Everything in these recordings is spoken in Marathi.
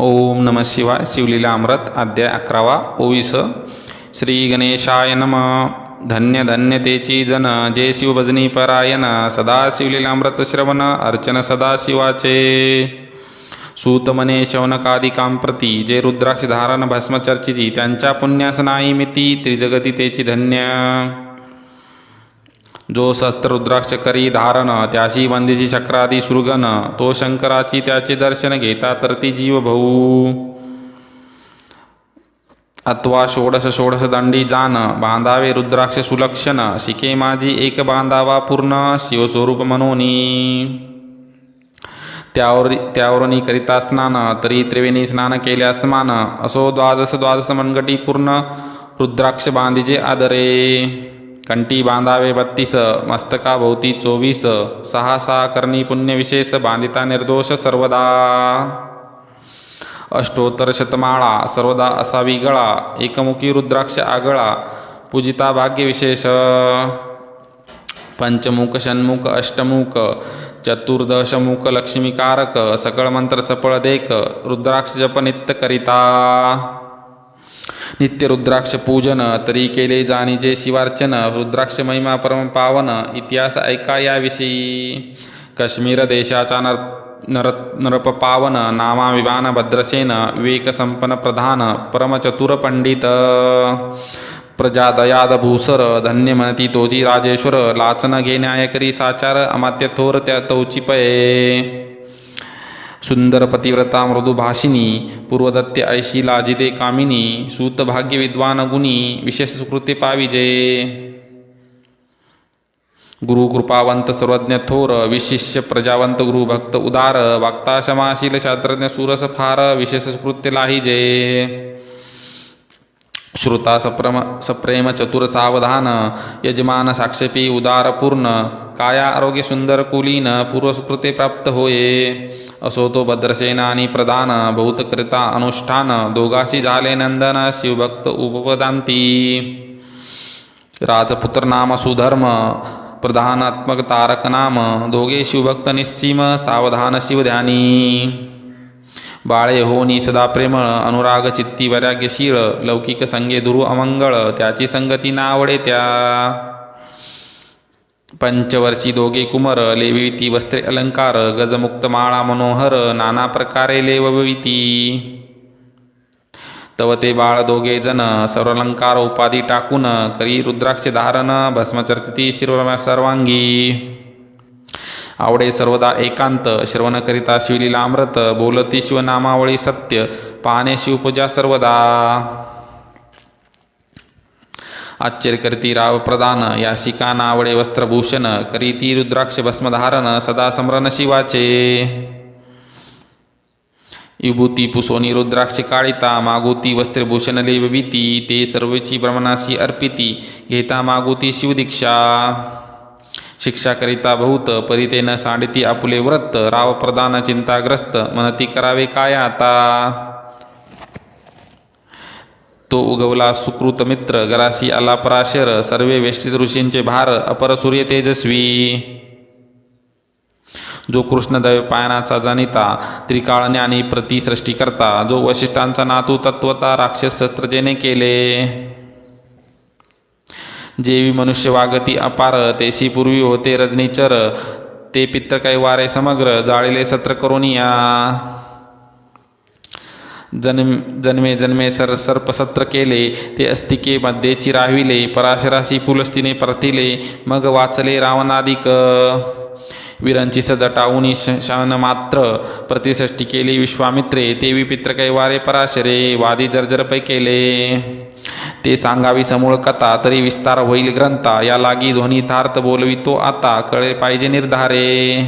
ओम नम शिवाय शिवलीला अमृत अध्याय अकरावा ओवीस. श्री गणेशाय नम. धन्य धन्य तेची जन जे शिवभजनी परायण. सदा शिवलीला अमृत श्रवण अर्चन सदा शिवाचे. सूतमने शवनकादिकां शौनकादिकां प्रती जे रुद्राक्ष धारण भस्मचर्चिती त्यांच्या पुण्यास नाही मिती त्रिजगती तेची धन्य. जो शस्त्र रुद्राक्ष करी धारण त्याशी वंदीची चक्रादी सुरगण तो शंकराची त्याचे दर्शन घेता तर ती जीव भाऊ. अथवा षोडश षोडश दंडी जान बांधावे रुद्राक्ष सुलक्षण शिके माझी एक बांधावा पूर्ण शिवस्वरूप मनोनी. त्यावर त्यावरणी करिता स्नान तरी त्रिवेणी स्नान केल्यास मान असो द्वादश द्वादश मनगटी पूर्ण रुद्राक्ष बांधीचे आदरे. कंटी बांधावे बत्तीस मस्तकाभोवती चोवीस सहा सहा करणी पुण्यविशेष बांधिता निर्दोष सर्वदा. अष्टोत्तर शतमाळा सर्वदा असावी गळा एकमुखी रुद्राक्ष आगळा पूजिता भाग्यविशेष पंचमुख षण्मुख अष्टमुख चतुर्दशमुख लक्ष्मीकारक सकळ मंत्र सफळ देख रुद्राक्ष जप नित्य करिता. नित्य रुद्राक्ष पूजन तरी केले जाणी जे शिवार्चन रुद्राक्ष महिमा परम पावन इतिहास ऐका याविषयी. काश्मीर देशाचा नर नर नरप पावन नामा विमान भद्रसेन विवेक संपन्न प्रधान परमचतुर पंडित. प्रजादयाद भूसर धन्य मनती तोजी राजेश्वर लाचन घे न्यायकरी साचार अमात्य थोर त्या तौची पये सुंदर पतिव्रता मृदुभाषिनी पूर्वदत्ते ऐशी लाजिते कामिनी सूत भाग्य विद्वान गुणी विशेष सुकृती पाविजे गुरु कृपावंत सर्वज्ञ थोर विशिष्य प्रजावंत गुरु भक्त उदार वाक्ता क्षमाशील शास्त्रज्ञ सुरस फार विशेष सुकृत्य लाहिजे श्रुता सप्रम सप्रेम चतुर सावधान, यजमान साक्षेपी उदार पूर्ण काया आरोग्य सुंदर कुलीन पूर्वसुकृते प्राप्त होये। असो तो भद्रसेना आणि प्रधान बहुतकरिता अनुष्ठान दोघाशी झाले नंदन, शिवभक्त उपपदांती। राजपुत्र नाम सुधर्म, प्रधानात्मक तारक नाम, दोघे शिवभक्त निस्सीम, सावधान शिवध्यानी। बाळे होनी सदा प्रेमळ अनुराग चित्ती वैराग्यशीळ लौकिक संगे दुरु अमंगळ त्याची संगती नावडे त्या. पंचवर्षी दोघे कुमर लेविती वस्त्रे अलंकार गजमुक्त माळा मनोहर नाना प्रकारे लेवविती. तव ते बाळ दोघे जन सर्वलंकार उपाधी टाकून करी रुद्राक्ष धारण भस्मचर्ती शिर सर्वांगी. आवडे सर्वदा एकांत श्रवणकरिता शिवलीला अमृत बोलती शिवनामावळी सत्य पाहणे शिवपूजा सर्वदा. आश्चर्य करती राव प्रदान या आवडे वस्त्रभूषण करीती रुद्राक्ष भस्मधारण सदा समरण शिवाचे. विभूती पुसोनी रुद्राक्ष काळिता मागोती वस्त्रभूषण लेवभीती ते सर्वेची भ्रमणाशी अर्पिती घेता मागोती शिवदीक्षा. शिक्षाकरिता बहुत परितेन साडिती आपुले व्रत राव प्रदान चिंताग्रस्त मनती करावे काय आता? तो उगवला सुकृत मित्र गराशी आला पराशर सर्वे वेष्टित ऋषींचे भार अपर सूर्य तेजस्वी. जो कृष्णदैव पायनाचा जनिता त्रिकाळ ज्ञानी प्रति सृष्टीकर्ता जो वशिष्ठांचा नातू तत्वता राक्षस शस्त्रजेने केले. जेवी मनुष्य वागती अपार तेशी पूर्वी होते रजनीचर ते पित्त वारे समग्र जाळीले सत्र करोनिया जन्म जन्मे जन्मे सर सर्पसत्र केले ते अस्तिके मध्येची राविले पराशराशी पुलस्तीने परतिले मग वाचले रावणादिक. वीरांची सदटाऊनी शान मात्र प्रतिषष्ठी केली विश्वामित्रे तेवी पित्र कैवारे पराशरे वादी जर्जर पै केले. ते सांगावी समूळ कथा तरी विस्तार होईल ग्रंथा. या लागी ध्वनितार्थ बोलवितो आता कळे पाहिजे निर्धारे.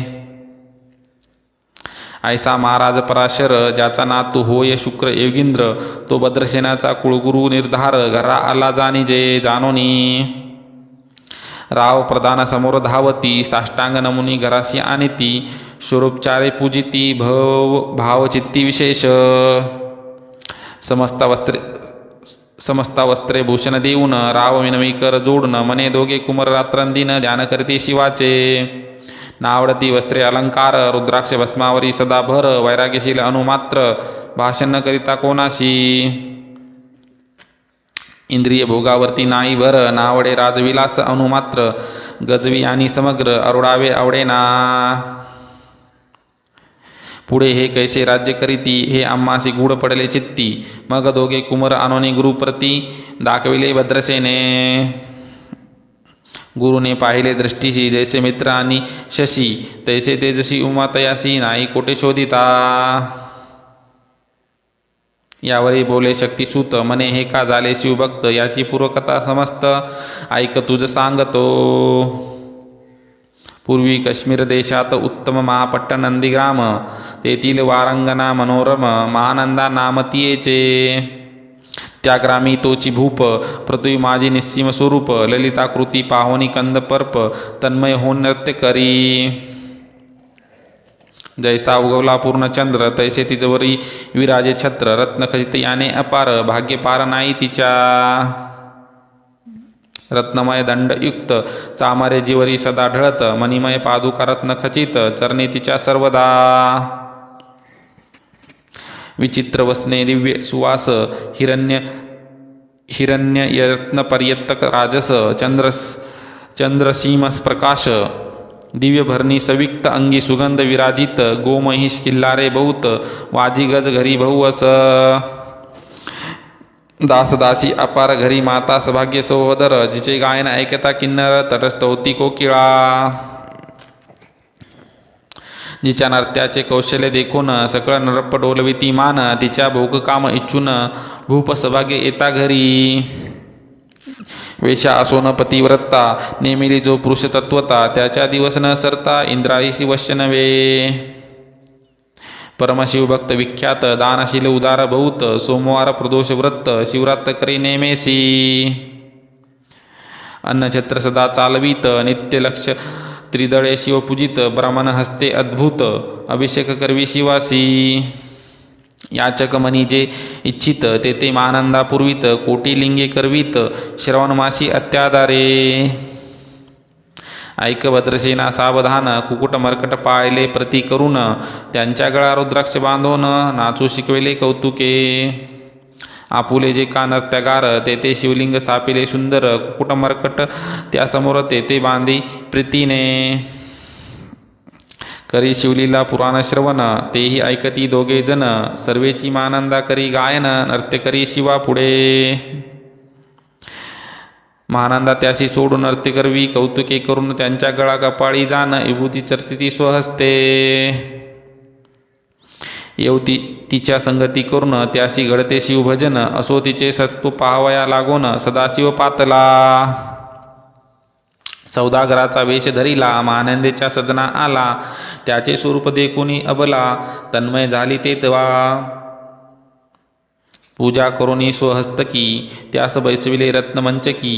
ऐसा महाराज पराशर ज्याचा नातू होय शुक्र योगींद्र तो भद्रसेनाचा कुळगुरु निर्धार घरा आला जाणीजे जानोनी राव प्रधान समोर धावती साष्टांग नमुनी घराशी आणती स्वरूपचारे पूजिती भव भावचित्ती विशेष. समस्त वस्त्रे समस्ता वस्त्रे भूषण देऊन राव विनवीकर जोडून मने दोघे कुमर रात्रंदिन ध्यान करते शिवाचे. नावडती वस्त्रे अलंकार रुद्राक्ष भस्मावरी सदा भर वैराग्यशील अनुमात्र भाषण न करिता कोणाशी? इंद्रिय भोगावरती नाही भर नावडे राजविलास अनुमात्र गजवी आणि समग्र अरुडावे आवडेना. पुढे हे कैसे राज्य करीती हे आम्हासी गूढ पडले चित्ती. मग दोघे कुमर आनोने गुरुप्रती दाखविले भद्रसेने. गुरुने पाहिले दृष्टीशी जैसे मित्र आणि शशी तैसे तेजसी उमातयासी नाही कोठे शोधिता. यावरही बोले शक्तिसूत मने हे का झाले शिवभक्त याची पूर्वकथा समस्त ऐक तुझ सांगतो. पूर्वी काश्मीर देशात उत्तम महापट्ट नंदीग्राम तेथील वारंगना मनोरम महानंदा नाम तियेचे त्या ग्रामी तोची भूप पृथ्वी माझी निस्सीम स्वरूप ललिताकृती पाहोनी कंद पर्प तन्मय होऊन नृत्य करी. जैसा उगवला पूर्ण चंद्र तैसे तिजवरी विराजे छत्र रत्नखचित याने अपार भाग्यपार नाही तिच्या. रत्नमय दंडयुक्त चामारे जीवरी सदा ढळत मणिमय पादुका रत्न खचित चरणी तिच्या सर्वदा. विचित्र वसने दिव्य सुवास हिरण्य हिरण्य यत्नपर्यत्तक राजस चंद्र चंद्रसीमस प्रकाश. दिव्य भरणी सविक्त अंगी सुगंध विराजित गोमहिष किल्लारे बहुत वाजी गज घरी बहु अस दासदासी अपार घरी माता सभाग्य सहोदर जिचे गायन ऐकता किन्नर तटस्थ होती कोकिळा. जिच्या नर्त्याचे कौशल्य देखून सकळ नरप्प डोलविती मान तिच्या भोगकाम इच्छून भूप सभाग्य येता घरी. वेशा असो न पतिव्रता नेमिली जो पुरुष तत्वता त्याच्या दिवस न सरता इंद्राईशी वश्य नवे परमशिव भक्त विख्यात दानशील उदार बहुत सोमवार प्रदोष व्रत शिवरात करी नेमेसी. अन्नछत्र सदा चालवीत नित्य लक्ष त्रिदळे शिवपूजित ब्राह्मण हस्ते अद्भुत अभिषेक करवी शिवासी. याचक मनी जे इच्छित ते ते मानंदा पुरवित कोटी लिंगे करवीत श्रवणमासी अत्यादारे ऐक भद्रसेना सावधान कुकुट मरकट पाळले प्रती करून त्यांच्या गळा रुद्राक्ष बांधून नाचू शिकवेले कौतुके. आपुले जे का नर्त्यगार तेथे शिवलिंग स्थापिले सुंदर कुकुट मरकट त्यासमोर तेथे बांधी प्रीतीने. करी शिवलीला पुराण श्रवण तेही ऐकती दोघे जण सर्वेची मानंदा करी गायन नृत्य करी शिवा पुढे. महानंदा त्याशी सोडून नृत्य करवी कौतुके करून त्यांच्या गळा कपाळी जाणं विभूती चर्चिती स्वहस्ते. येवती तिच्या संगती करून त्याशी घडते शिवभजन असो तिचे सस्तू पाहावया लागून सदाशिव पातला. सौदागराचा वेश धरिला मानंदेच्या सदना आला त्याचे स्वरूप देखुनी अबला तन्मय झाली ते तवा पूजा करुणी स्वहस्तकी त्यास बैसविले रत्नमंचकी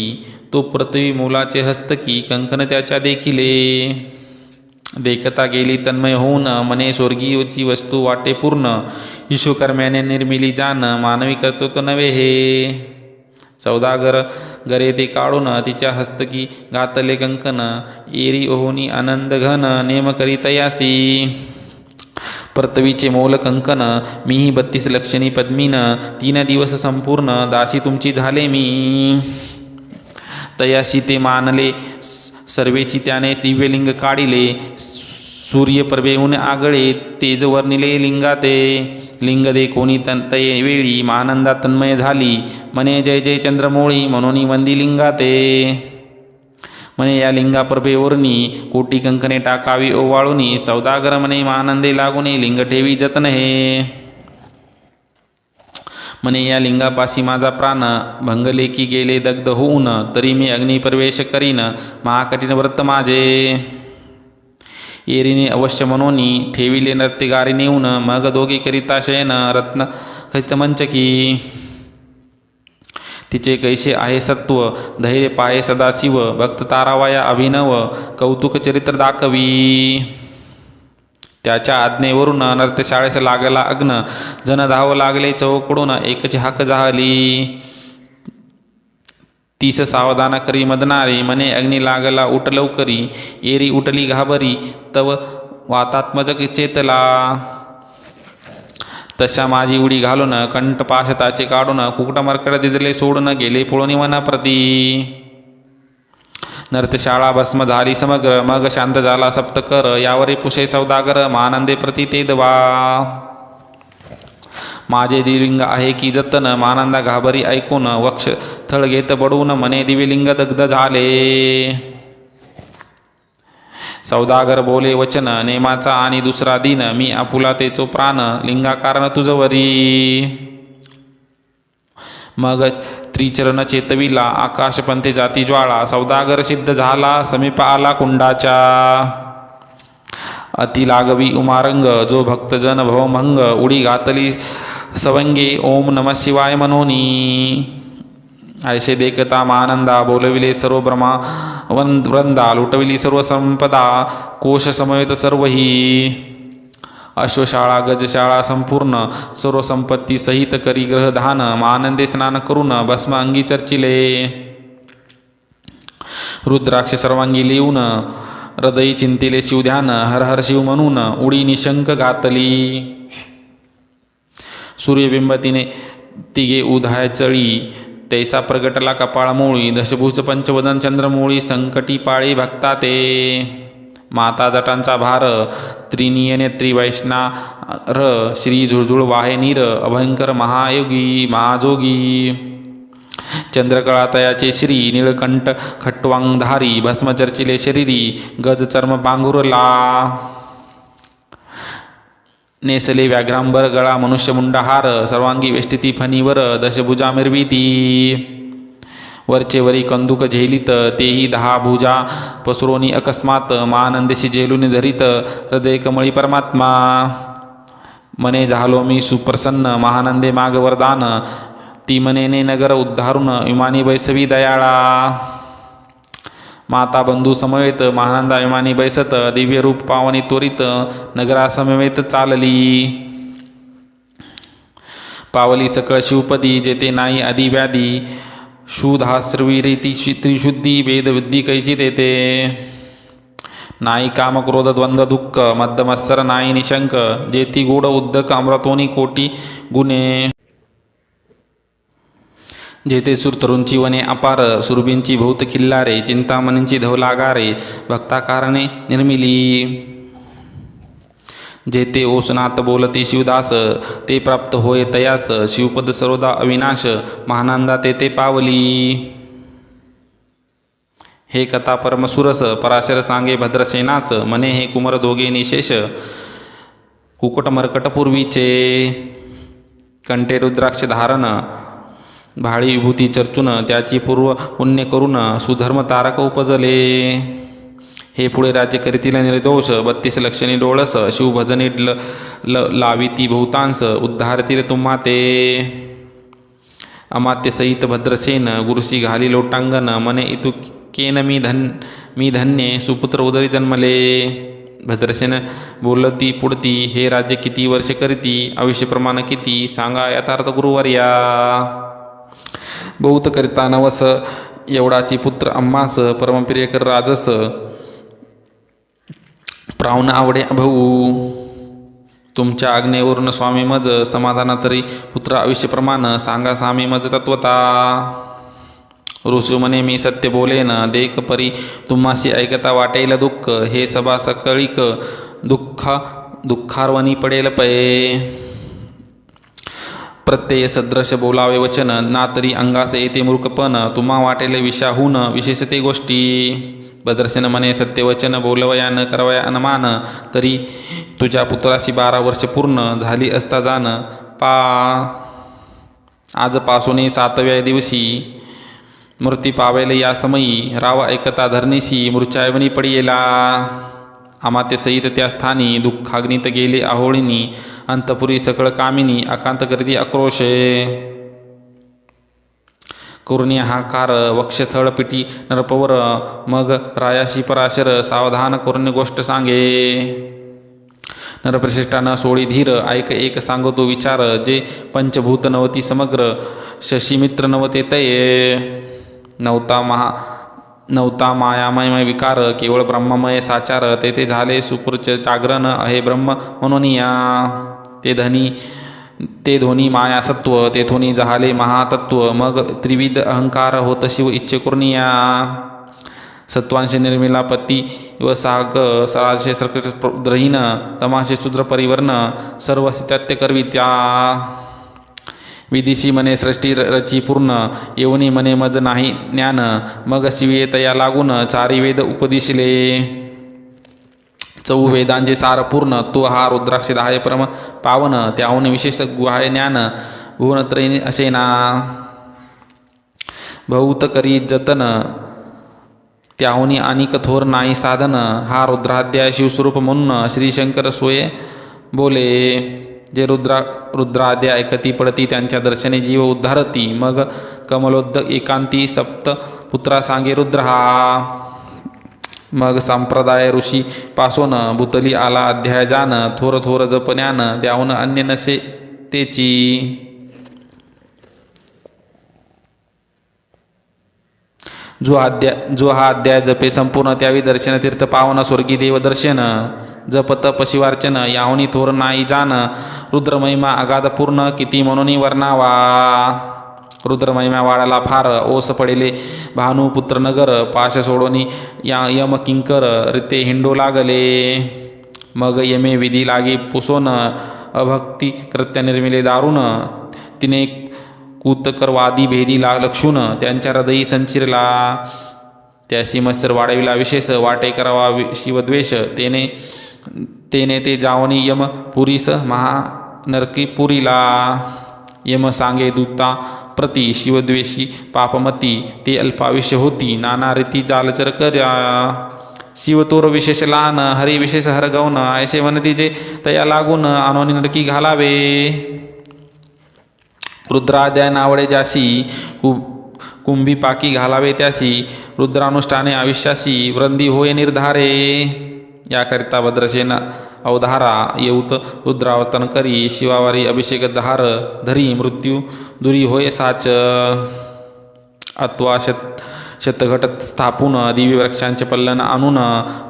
तो पृथ्वी मुलाचे हस्तकी कंकण त्याच्या देखिले. देखता गेली तन्मय होऊन मने स्वर्गीयची वस्तू वाटे पूर्ण. विश्वकर्म्याने निर्मिली जान मानवी कर्तृत्व नव्हे हे. सौदागर गरे ते काढून तिच्या हस्तकी घातले कंकन एरी ओहोनी आनंद घन नेम करी पर्तवीचे मौल कंकन मीही बत्तीस लक्षणी पद्मीन तीन दिवस संपूर्ण दासी तुमची झाले मी. तयाशी ते मानले सर्वेची त्याने दिव्यलिंग काढिले सूर्य प्रभेहून आगळे तेज वर्णिले लिंगाते. लिंग दे कोणी तये वेळी मानंदा तन्मय झाली मने जय जय चंद्रमोळी म्हणून वंदी लिंगाते. म्हणे या लिंगाप्रभे ओरणी कोटी कंकणे टाकावी ओवाळूनी सौदागर म्हणे मानंदे लागुने लिंग ठेवी जतन हे म्हणे या लिंगापाशी माझा प्राण भंगले की गेले दग्ध होऊन तरी मी अग्निप्रवेश करीन महाकठीण व्रत माझे एरीने अवश्य मनोनी ठेविले नृत्यगारी नेऊन मग दोघी करिता शयन रत्न खितमंचकी तिचे कैसे आहे सत्व? धैर्य पाये सदाशिव भक्त तारावाया अभिनव. कौतुक चरित्र दाखवी. त्याच्या आज्ञेवरून नृत्यशाळेस लागला अग्न. जन धाव लागले चौकडून. एकची हाक झाली. तीस सावधान करी मदनारी. मने अग्नी लागला उठ लवकरी. एरी उठली घाबरी. तव वातात्मजक चेतला. तशा माझी उडी घालून कंठपाशताचे काढून कुकुटमरकड दिदले सोडून गेले पुळणी वनाप्रती. नर्तशाळा भस्म झाली समग्र मग शांत झाला सप्तकर यावरी पुषे सौदागर मानंदे प्रती ते दवा. माझे दिलिंग आहे की जतन मानंदा घाबरी ऐकून वक्ष थळ घेत बडवून मने दिविलिंग दग्ध झाले. सौदागर बोले वचन नेमाचा आणि दुसरा दिन मी आपुला तेचो प्राण लिंगाकारण तुझवरी मग त्रिचरण चेतविला आकाशपंथे जाती ज्वाळा सौदागर सिद्ध झाला समीप आला कुंडाच्या. अति लागवी उमारंग जो भक्तजन भवभंग उडी घातली सवंगे ओम नम शिवाय मनोनी. ऐसे देखता मानंदा बोलविले सर्व ब्रह्मा वन वृंदा लुटविली सर्व संपदा कोश समवेत सर्वही अश्वशाळा गजशाळा संपूर्ण सर्व संपत्ती सहित करी ग्रहधान मानंदे स्नान करून भस्म अंगी चर्चिले रुद्राक्ष सर्वांगी लिहून हृदयी चिंतिले शिवध्यान हर हर शिव म्हणून उडी निशंक घातली सूर्यबिंबतीने तिघे उधाय चळी तैसा प्रगटला कपाळमोळी दशभूष पंचवदन चंद्रमोळी संकटी पाळी भक्ता ते माता जटांचा भार त्रिनियने त्रिवैष्णार श्री झुळझुळ वाहे नीर अभयंकर महायोगी महाजोगी. चंद्रकळातयाचे श्री निळकंठ खट्वांगधारी भस्मचर्चिले शरीरी गज चर्म पांघुरला नेसले व्याघ्रांबर गळा मनुष्यमुंडहार सर्वांगी वेष्टिती फणीवर दशभुजा मिरविती. वरचे वरी कंदुक झेलित तेही दहा भुजा पसरोनी अकस्मात महानंदेशी झेलून धरित हृदय कमळी परमात्मा. मने झालो मी सुप्रसन्न महानंदे माग वरदान ती मनेने नगर उद्धारून विमानी बैसवी दयाळा. माता बंधू समवेत महानंदाभिमानी बैसत दिव्य रूप पावनी त्वरित नगरासमवेत चालली. पावली सकळ शिवपदी जेते नाही आदी व्याधी शुधाश्रवी त्रिशुद्धी वेदविद्धी कैची देते नाही कामक्रोध द्वंद्व दुःख मद्दमत्सर नाही निशंक जेती गूढ उद्दक अमृतोनी कोटी गुणे. जेथे सुरतरूंची वने अपार सुरबींची भौत किल्लारे चिंतामणींची धवलागारे भक्ताकारणे निर्मिली. जेथे ओसनात बोलते शिवदास ते प्राप्त होय तयास शिवपद सर्वदा अविनाश महानंदा तेते पावली. हे कथा परमसुरस पराशर सांगे भद्रसेनास मने हे कुमर दोघे निशेष कुकट मरकट पूर्वीचे. कंठे रुद्राक्ष धारण भाळी विभूती चर्चून त्याची पूर्व पुण्य करून सुधर्म तारक उपजले. हे पुढे राज्य करीतील निर्दोष बत्तीस लक्षणी डोळस शिवभजनी ल ल लाविती बहुतांश उद्धारतील तुम्हा ते अमात्य सहित भद्रसेन गुरुशी घाली लोटांगण मने इतुकेन मी धन मी धन्ये सुपुत्र उदरी जन्मले. भद्रसेन बोलती पुढती हे राज्य किती वर्ष करीती आयुष्यप्रमाण किती सांगा यथार्थ गुरुवर्या. बहुत करिता नवस एवढाची पुत्र अम्मास परमप्रियकर राजस प्रावण आवडे भाऊ तुमच्या आज्ञेवरून स्वामी मज समाधाना तरी पुत्र आयुष्यप्रमाण सांगा स्वामी मज तत्वता. ऋषू म्हणे मी सत्य बोलेन देख परी तुम्हाशी ऐकता वाटेल दुःख हे सभा सकळीक दुःख दुःखारवणी पडेल पये. प्रत्यय सदृश बोलावे वचन ना तरी अंगास येते मूर्खपण तुम्हा वाटेले विषाहून विशेषते गोष्टी. बदर्शन म्हणे सत्यवचन बोलवया न करवया अनमान तरी तुझ्या पुत्राशी बारा वर्ष पूर्ण झाली असता जाण. पा. आजपासून सातव्या दिवशी मूर्ती पावेल या समयी राव ऐकता धरणीशी मृचायवनी पडियेला. अमात्य सहित त्या स्थानी दुःखाग्नित गेले आहोळीनी अंतपुरी सकळ कामिनी अकांत करती आक्रोशे. करुणी हाकार वक्षथळ पिटी नरपवर मग रायाशी पराशर सावधान कुर्ण गोष्ट सांगे. नरप्रशिष्ठानं सोळी धीर ऐक एक सांगतो विचार जे पंचभूत नवती समग्र शशीमित्र नवते तये. नवता महा नवता मायामय विकार केवळ ब्रह्ममय साचार तेथे झाले सुपूर्च जागरण हे ब्रह्म म्हणून या ते धनी ते ध्वनी मायासत्व तेथोनी झाले महातत्व मग त्रिविध अहंकार होत शिव इच्छे कुर्निया सत्वांशे निर्मिला पती व साग सराशे सर्कट द्रहीन तमाशे शूद्र परिवर्ण सर्व त्यात्य करवी त्या विदिशी मने सृष्टी रची पूर्ण येऊनी मने मज नाही ज्ञान मग शिवे तया लागून चारी वेद उपदिशिले. चौ वेदांचे सार पूर्ण तो हा रुद्राक्ष दहाय परम पावन त्याहून विशेष गुहाय ज्ञान भुवनत्रयी असे ना भौत करी जतन त्याहुनी आणि कथोर नाही साधन हा रुद्राध्याय शिवस्वरूप म्हणून श्रीशंकर सोये बोले. जे रुद्रा रुद्राद्य ऐकती पडती त्यांच्या दर्शने जीव उद्धारती. मग कमलोद्ध एकांती सप्त पुत्रा सांगे रुद्र. हा मग संप्रदाय ऋषी पासून भूतली आला अध्याय जान थोर थोर जपण्यान द्याहून अन्य नसे तेची. जो अध्याय जो हा अध्याय जपे संपूर्ण त्यावी दर्शन तीर्थ पावन स्वर्गी देव दर्शन जप तप शिवार्चन याहुनी थोर नाही जान रुद्रमहिमा अगाध पूर्ण किती म्हणून वर्णावा. रुद्रमहिमा वाढाला फार ओस पडेले. भानुपुत्र नगर पाश सोडोनी या यम किंकर रिते हिंडो लागले. मग यमे विधी लागे पुसोन अभक्ती कृत्य निर्मिले दारुण. तिने कुतकरवादी भेदी ला लक्षून त्यांच्या हृदयी संचिरला. त्याशी मत्सर वाढविला विशेष वाटे करावा वि- शिवद्वेष. तेने तेने ते जावनी यम पुरीस महानरकी पुरीला. यम सांगे दूता प्रति शिवद्वेषी पापमती ते अल्पाविष्य होती नाना रीती जालचर कर्या. शिवतोर विशेष लहान हरी विशेष हरगवण ऐसे म्हणती जे तया लागून अनोनी नरकी घालावे. रुद्राद्या नावडे ज्याशी कु कुंभी पाकी घालावे त्याशी रुद्रानुष्ठाने आयुष्याशी वृंदी होय निर्धारे. याकरिता भद्रसेन अवधारा येऊत रुद्रावर्तन करी शिवावारी अभिषेक धार धरी मृत्यू दुरी होय साच. अत्वा शत शतघट स्थापून दिव्य वृक्षांचे पल्लन आणून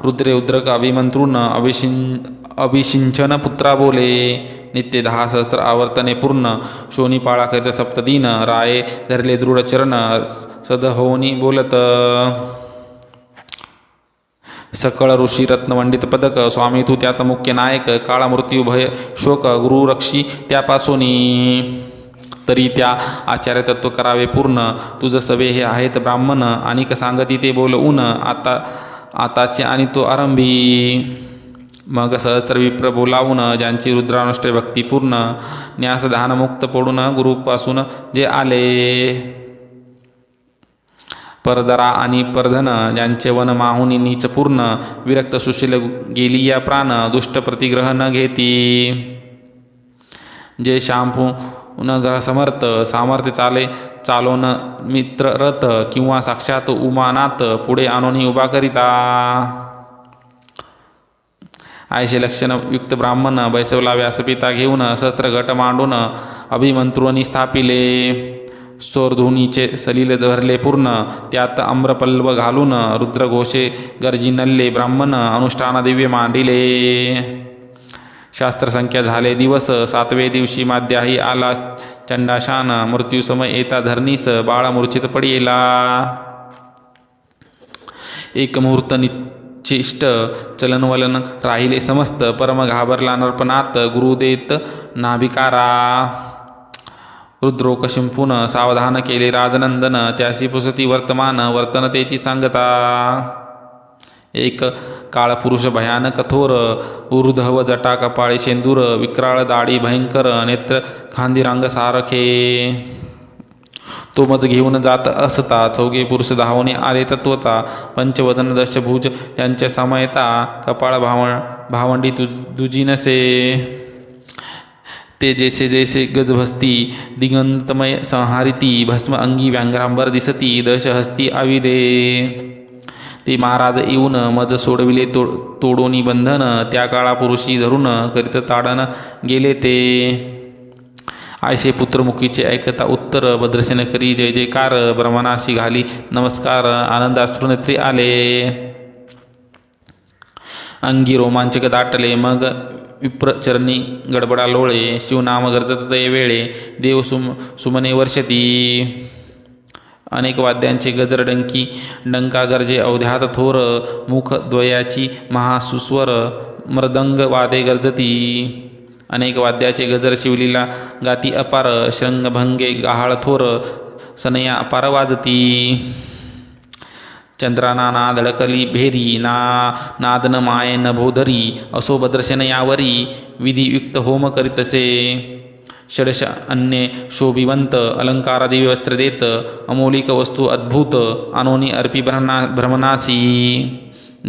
रुद्रे उद्रक अभिमंत्रून अभिषिं अभिषिंचन पुत्रा बोले. नित्य दहा सहस्त्र आवर्तने पूर्ण शोनी पाळा करीत सप्तदिन राये धरले दृढ चरण सद होनी बोलत. सकळ ऋषी रत्नवंडित पदक स्वामी तू त्यात मुख्य नायक काळा मृत्यू भय शोक गुरुरक्षी त्यापासून. तरी त्या आचार्य तत्व करावे पूर्ण. तुझं सवे हे आहेत ब्राह्मण. आणि सांगती ते बोलवून आता आताचे आणि तो आरंभी. मग सहस्त्र विप्र बोलावून ज्यांची रुद्रानुष्ठे भक्तिपूर्ण न्यास ध्यानमुक्त पडून गुरुपासून जे आले. परदरा आणि परधन ज्यांचे वन माहुनी नीच पूर्ण विरक्त सुशील गेली या प्राण दुष्ट प्रतिग्रह न घेती. जे शांपू न ग्रह समर्थ सामर्थ्य चाले चालोन मित्र रथ किंवा साक्षात उमानात पुढे आणोनी उभा करिता. आयशे लक्षण युक्त ब्राह्मण बैसवला व्यासपिता घेऊन सहस्त्र घट मांडून अभिमंत्रुनी स्थापिले. स्वरधुनीचे सलील धरले पूर्ण. त्यात आम्रपल्व घालून रुद्रघोषे गर्जिनल्ले ब्राह्मण अनुष्ठानदिव्य मांडिले. शास्त्रसंख्या झाले दिवस. सातवे दिवशी माध्याही आला चंडाशान. मृत्यूसमय येता धरणीस बाळ मूर्छित पडिला एक मुहूर्त निश्चिष्ट चलनवलन राहिले समस्त. परम घाबरला नर्पणात गुरुदेत नाभिकारा. रुद्रोकशिंपून सावधान केले राजनंदन त्याशी पुसती वर्तमान वर्तनतेची सांगता. एक काळपुरुष भयानक थोर उर्धव जटा कपाळी शेंदूर विक्राळ दाढी भयंकर नेत्र खांदिरांग सारखे. तो मज घेऊन जात असता चौघे पुरुष धावणे आले तत्वता पंचवदन दशभुज त्यांच्या समयता कपाळ भाव भावंडी तुज दुजी नसे ते जैसे जैसे गजभस्ती दिगंतमय संहारिती भस्म अंगी व्यांग्रांबर दिसती दशहस्ती आविदे ते महाराज येऊन मज सोडविले तो तोडोनी बंधन त्या काळा पुरुषी धरून करीत ताडन गेले ते। आयसे पुत्रमुखीचे ऐकता उत्तर भद्रसेन करी जय जयकार ब्रह्मणाशी घाली नमस्कार आनंदाश्रुनेत्री आले। अंगी रोमांचक दाटले मग विप्रचरणी गडबडा लोळे शिवनाम गरजत ते वेळे देव सुम सुमने वर्षती. अनेक वाद्यांचे गजरडंकी डंका गरजे अवध्यात थोर मुख द्वयाची महासुस्वर मृदंग वादे गरजती. अनेक वाद्याचे गजर शिवलीला गाती अपार शृंगभंगे गाहाळ थोर सनया अपार वाजती. चंद्राना नाद अडकली भेरी ना नादन मायन भोधरी असो भद्रशन यावरी विधियुक्त होम करीतसे षडश अन्ये शोभिवंत अलंकारादी वस्त्र देत अमोलिक वस्तू अद्भुत अनोनी अर्पी भ्रमणा भ्रमणासी।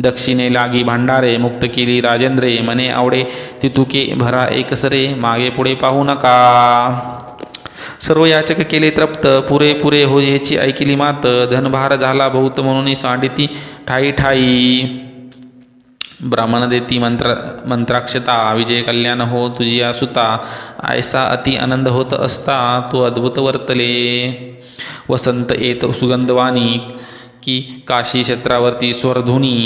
दक्षिणे लागी भांडारे मुक्त केली राजेंद्रे मने आवडे तितुके भरा एकसरे मागे पुढे पाहू नका। सर्व याचक केले तृप्त पुरे पुरे हो याची ऐकिली मात धनभार झाला बहुत म्हणून सांडिती ठाई ठाई. ब्राह्मण देती मंत्र मंत्राक्षता विजय कल्याण हो तुझी सुता ऐसा अति आनंद होत असता तू अद्भुत वर्तले. वसंत येत सुगंधवाणी की काशी क्षेत्रावरती स्वरधुनी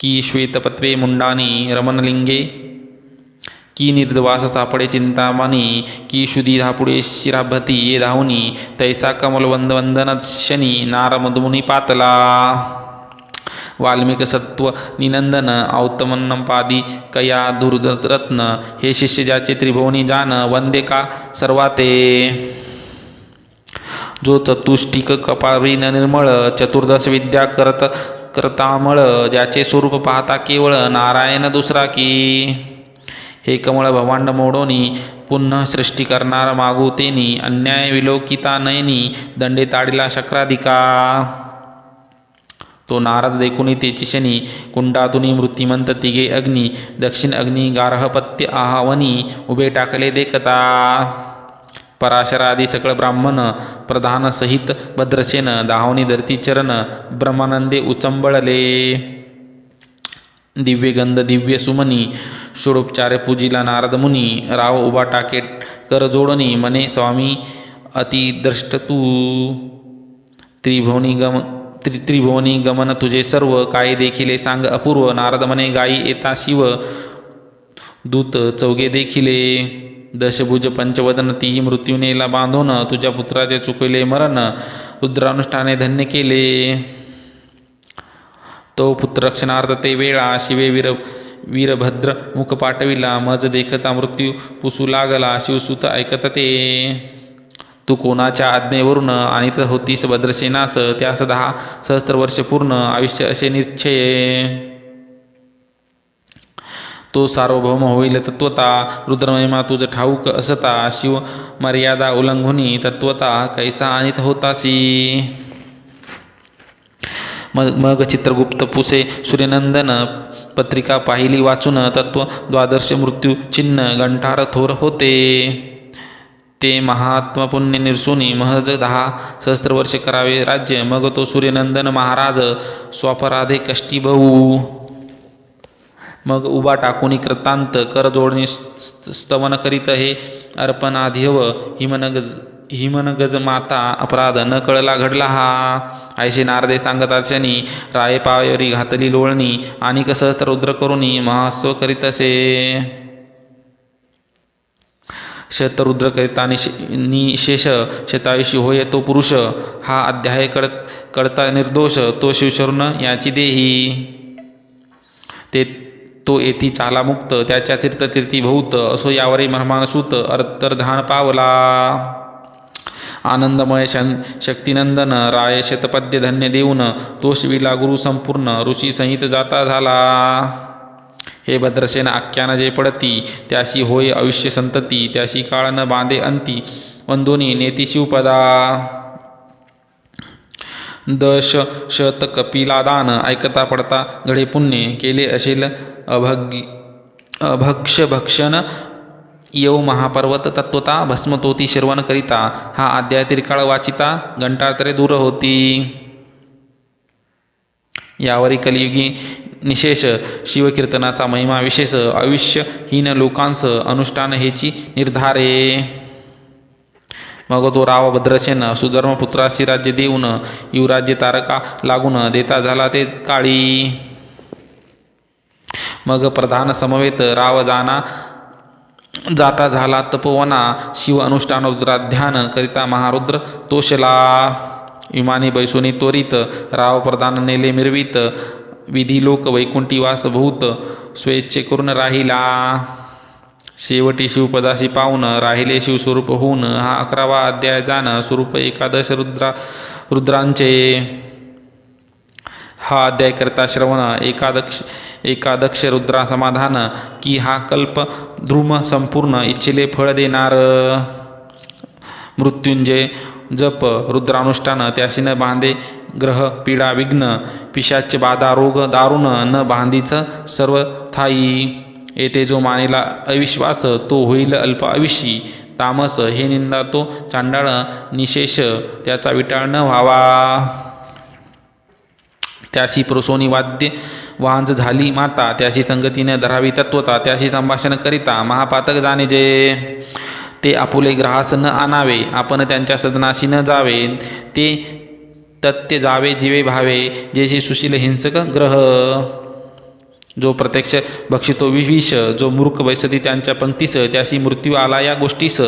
की श्वेतपत्वे मुंडानी रमणलिंगे की निर्द्वास सापडे चिंतामणी की शुदी धापुडे शिराभती ये धावनी तैसा कमलवंद वंदन शनी नार मधुमुनी पातला. वाल्मिक सत्व निनंदन औतमन्नपादी कया दुर्रत्न हे शिष्य ज्याचे त्रिभुवनी जान वंदे का सर्वाते. जो चतुष्टिक कपारीन निर्मळ चतुर्दश विद्या करत करतामळ ज्याचे स्वरूप पाहता केवळ नारायण दुसरा की. हे कमळ भवांड मोडोनी पुन्हा सृष्टी करणार मागूतेनी अन्याय विलोकिता नयनी दंडे ताडिला शक्राधिका तो नारद देखुनी तेची शनी कुंडातुनी मृत्युमंत तिघे अग्नी दक्षिण अग्नी गार्हपत्य आहावनी उभे टाकले देखता पराशरादी सकळ ब्राह्मण प्रधान सहित भद्रसेन धावनी धरती चरण ब्रह्मानंदे उचंबळले दिव्य गंध दिव्य सुमनी षोडोपचारे पूजिला नारद मुनी राव उभा टाके कर जोडणी मने स्वामी अतिद्रष्ट तू. त्रिभुवनी गम त्रि त्रिभुवनी गमन तुझे सर्व काय देखिले सांग अपूर्व. नारद मने गायी येता शिव दूत चौघे देखिले दशभुज पंचवदन तीही मृत्यूनेला बांधून तुझ्या पुत्राचे चुकले मरण रुद्रानुष्ठाने धन्य केले. तो पुत्ररक्षणार्थ ते वेळा शिवे वीर वीरभद्र मुख पाठविला मज देखता मृत्यू पुसू लागला. शिवसुत ऐकत ते तू कोणाच्या आज्ञेवरून आणीत होतीस भद्रसेनास? त्यास दहा सहस्त्र वर्ष पूर्ण आयुष्य असे निश्चय. तो सार्वभौम होईल तत्वता. रुद्रमहिमा तुझ ठाऊक असता. शिव मर्यादा उल्लंघुनी तत्वता कैसा आणीत होतासी? मग मग चित्रगुप्त पुसे सूर्यनंदन पत्रिका पाहिली वाचून तत्व द्वादर्श मृत्यू चिन्ह गंठार थोर होते. ते महात्मा पुण्य निरसुनी महज दहा सहस्त्र वर्ष करावे राज्य मग तो सूर्यनंदन महाराज स्वापराधे कष्टी भाऊ मग उभा टाकुनी कृतांत कर जोडणी स्तवन करीत हे अर्पणाध्यव हिमनग हिमनगज माता अपराध न कळला घडला हा. ऐशी नारदे सांगतात शनी राये पावरी घातली लोळणी आणि सहस्त्र रुद्र करुणी महास्व करीत असे. शतरुद्र करिता निशेष शतायुषी होय तो पुरुष हा अध्याय कळत कळता निर्दोष तो शिवशरण याची देही. ते तो येथी चालामुक्त त्याच्या तीर्थतीर्थी भूत असो यावरी मर्मानसूत अर्तर्धान पावला. आनंदमय शन शक्तिनंदन राय शतपद्य धन्य देऊन तोषविला गुरु संपूर्ण ऋषी संहित जाता झाला. हे भद्रसेन आख्यान जे पडती त्याशी होय आयुष्य संतती त्याशी काळ न बांधे अंती वंदोनी नेती शिवपदा. दश शत कपिलादान ऐकता पडता घडे पुण्य केले असेल अभग अभक्ष भक्षण येऊ महापर्वत तत्वता भस्मतोती शिरवण करिता हा अध्याय तिरकाळ वाचिता घंटातरे दूर होती. यावरी कलियुगी निशेष शिवकीर्तनाचा महिमा विशेष आयुष्यहीन लोकांस अनुष्ठान हेची निर्धारे. मग तो राव भद्रसेन सुधर्मपुत्राशी राज्य देऊन युवराज्य तारका लागून देता झाला ते काळी. मग प्रधान समवेत राव जाना जाता झाला तपोवना शिव अनुष्ठान रुद्राध्यान करिता महारुद्र तोषला विमानी बैसुनी त्वरित राव प्रधान नेले मिरवित विधी लोक वैकुंठी वासभूत स्वेच्छे करून राहिला. शेवटी शिवपदाशी पाहून राहिले शिवस्वरूप होऊन हा अकरावा अध्याय जाण स्वरूप एकादश रुद्रा रुद्रांचे. हा अध्याय करता श्रवण एकादक्ष एकादक्ष रुद्रा समाधान की हा कल्प ध्रुम संपूर्ण इच्छिले फळ देणार. मृत्युंजय जप रुद्रानुष्ठान त्याशी न बांधे ग्रह पीडा विघ्न पिशाच बाधा रोग दारुण न बांधीच सर्व थाई. येथे जो मानेला अविश्वास तो होईल अल्प अविशी तामस हे निंदा तो चांडाळ निशेष त्याचा विटाळ न व्हावा. त्याशी प्रोसोनी वाद्य वांज झाली माता त्याशी संगतीने धरावी तत्वता त्याशी संभाषण करिता महापातक जाणे जे. ते आपुले ग्रहास न आणावे आपण त्यांच्या सदनाशी न जावे ते तत्ते जावे जीवे भावे जेशी सुशील हिंसक ग्रह. जो प्रत्यक्ष बक्षितो विष जो मूर्ख बैसती त्यांच्या पंक्तीस त्याशी मृत्यू आला या गोष्टीस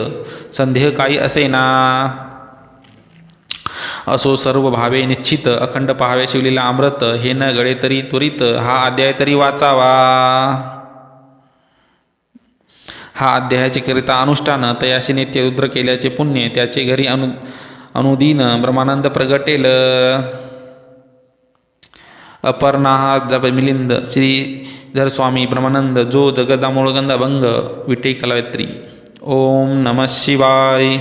संदेह काही असेना. असो सर्व भावे निश्चित अखंड पहावे शिवलेला अमृत हे न गळे तरी त्वरित हा अध्याय तरी वाचावा. हा अध्यायाची करिता अनुष्ठान तयाशी नित्य रुद्र केल्याचे पुण्य त्याचे घरी अनु अनुदीन ब्रह्मानंद प्रगटेल. अपर्णाहा मिलिंद श्रीधर स्वामी ब्रह्मानंद जो जगदामोळगंधा अभंग विटे कलायत्री ओम नम शिवाय.